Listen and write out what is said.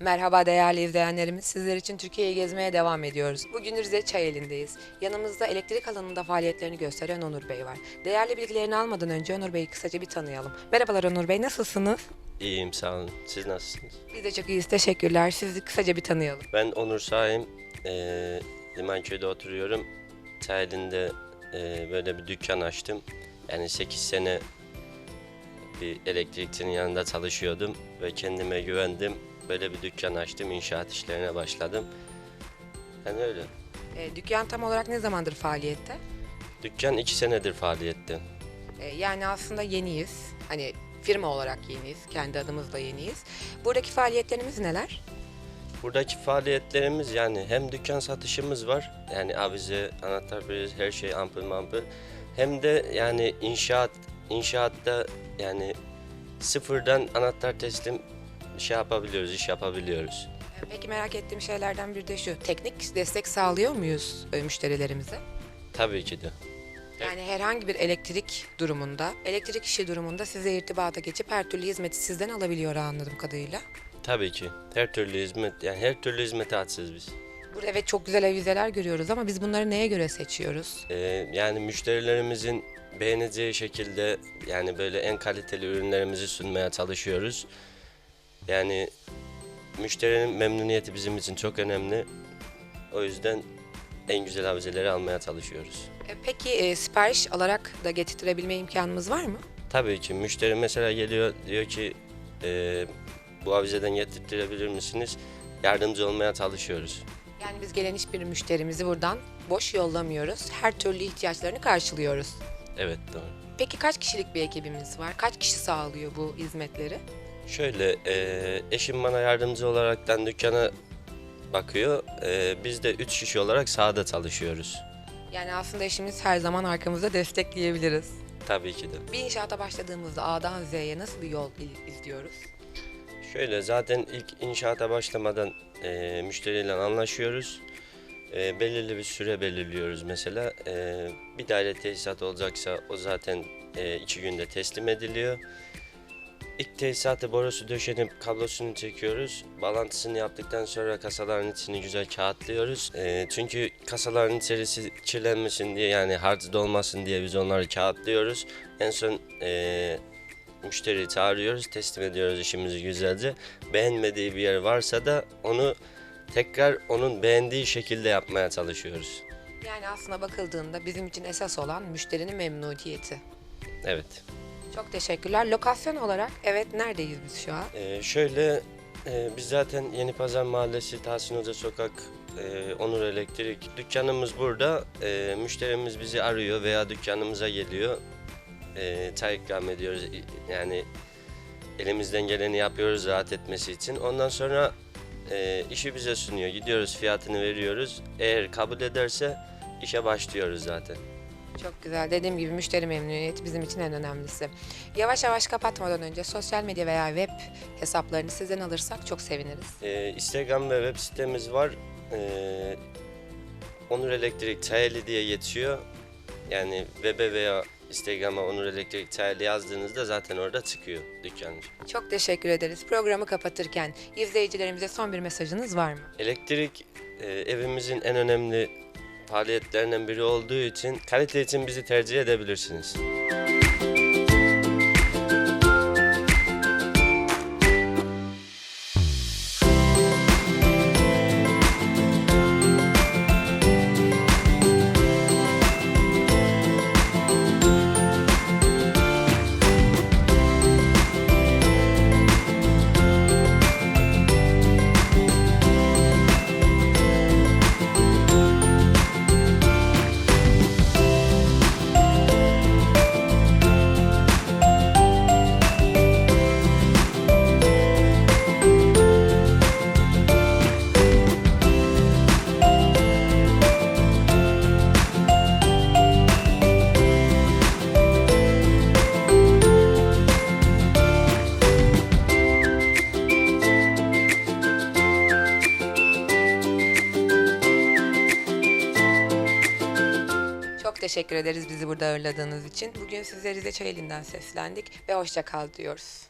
Merhaba değerli izleyenlerimiz. Sizler için Türkiye'yi gezmeye devam ediyoruz. Bugün Rize Çayeli'ndeyiz. Yanımızda elektrik alanında faaliyetlerini gösteren Onur Bey var. Değerli bilgilerini almadan önce Onur Bey'i kısaca bir tanıyalım. Merhabalar Onur Bey, nasılsınız? İyiyim sağ olun. Siz nasılsınız? Biz de çok iyiyiz, teşekkürler. Sizi kısaca bir tanıyalım. Ben Onur Şahin. Eee Limanköy'de oturuyorum. Taylin'de eee, böyle bir dükkan açtım. Yani 8 sene bir elektrikçinin yanında çalışıyordum ve kendime güvendim. Böyle bir dükkan açtım, inşaat işlerine başladım. Yani öyle. E, dükkan tam olarak ne zamandır faaliyette? Dükkan 2 senedir faaliyette. E, yani aslında yeniyiz. Hani firma olarak yeniyiz, kendi adımızla yeniyiz. Buradaki faaliyetlerimiz neler? Buradaki faaliyetlerimiz yani hem dükkan satışımız var. Yani avize, anahtar priz, her şey ampul mampul. Hem de yani inşaat, inşaatta yani sıfırdan anahtar teslim şey yapabiliyoruz, iş yapabiliyoruz. E, Peki merak ettiğim şeylerden bir de şu. Teknik destek sağlıyor muyuz e, müşterilerimize? Tabii ki de. Yani herhangi bir elektrik durumunda, elektrik işi durumunda size irtibata geçip her türlü hizmeti sizden alabiliyor anladığım kadarıyla. Tabii ki. Her türlü hizmet, yani her türlü hizmete açığız biz. Burada evet çok güzel avizeler görüyoruz ama biz bunları neye göre seçiyoruz? Ee, yani müşterilerimizin beğeneceği şekilde yani böyle en kaliteli ürünlerimizi sunmaya çalışıyoruz. Yani müşterinin memnuniyeti bizim için çok önemli. O yüzden en güzel avizeleri almaya çalışıyoruz. E, Peki e, sipariş alarak da getirtirebilme imkanımız var mı? Tabii ki müşteri mesela geliyor diyor ki "Ee, bu avizeden getirtirebilir misiniz? Yardımcı olmaya çalışıyoruz. Yani biz gelen hiçbir müşterimizi buradan boş yollamıyoruz. Her türlü ihtiyaçlarını karşılıyoruz. Evet doğru. Peki kaç kişilik bir ekibimiz var? Kaç kişi sağlıyor bu hizmetleri? Şöyle, eee, eşim bana yardımcı olaraktan dükkana bakıyor. Eee, biz de üç kişi olarak sahada çalışıyoruz. Yani aslında eşimiz her zaman arkamızda destekleyebiliriz. Tabii ki de. Bir inşaata başladığımızda A'dan Z'ye nasıl bir yol izliyoruz? Şöyle zaten ilk inşaata başlamadan eee, müşteriyle anlaşıyoruz. Eee, belirli bir süre belirliyoruz mesela. Eee, bir daire tesisat olacaksa o zaten eee, iki günde teslim ediliyor. İlk tesisatı borusu döşenip kablosunu çekiyoruz. Bağlantısını yaptıktan sonra kasaların içini güzel kağıtlıyoruz. Eee, çünkü kasaların içerisi kirlenmesin diye yani harcı dolmasın diye biz onları kağıtlıyoruz. En son eee müşteriyi çağırıyoruz, teslim ediyoruz işimizi güzelce. Beğenmediği bir yer varsa da onu tekrar onun beğendiği şekilde yapmaya çalışıyoruz. Yani aslında bakıldığında bizim için esas olan müşterinin memnuniyeti. Evet. Çok teşekkürler. Lokasyon olarak evet neredeyiz biz şu an? Ee, şöyle e, biz zaten Yeni Pazar Mahallesi Tahsin Hoca Sokak e, Onur Elektrik dükkanımız burada. E, müşterimiz bizi arıyor veya dükkanımıza geliyor. E, çay ikram ediyoruz. Yani elimizden geleni yapıyoruz rahat etmesi için. Ondan sonra e, işi bize sunuyor. Gidiyoruz fiyatını veriyoruz. Eğer kabul ederse işe başlıyoruz zaten. Çok güzel. Dediğim gibi müşteri memnuniyeti bizim için en önemlisi. Yavaş yavaş kapatmadan önce sosyal medya veya web hesaplarını sizden alırsak çok seviniriz. Ee, Instagram ve web sitemiz var. Ee, Onur Elektrik Çayeli diye geçiyor. Yani web'e veya Instagram'a Onur Elektrik Çayeli yazdığınızda zaten orada çıkıyor dükkan. Çok teşekkür ederiz. Programı kapatırken izleyicilerimize son bir mesajınız var mı? Elektrik e, evimizin en önemli faaliyetlerinden biri olduğu için kalite için bizi tercih edebilirsiniz. Teşekkür ederiz bizi burada ağırladığınız için. Bugün size Rize Çayeli'nden seslendik ve hoşça kal diyoruz.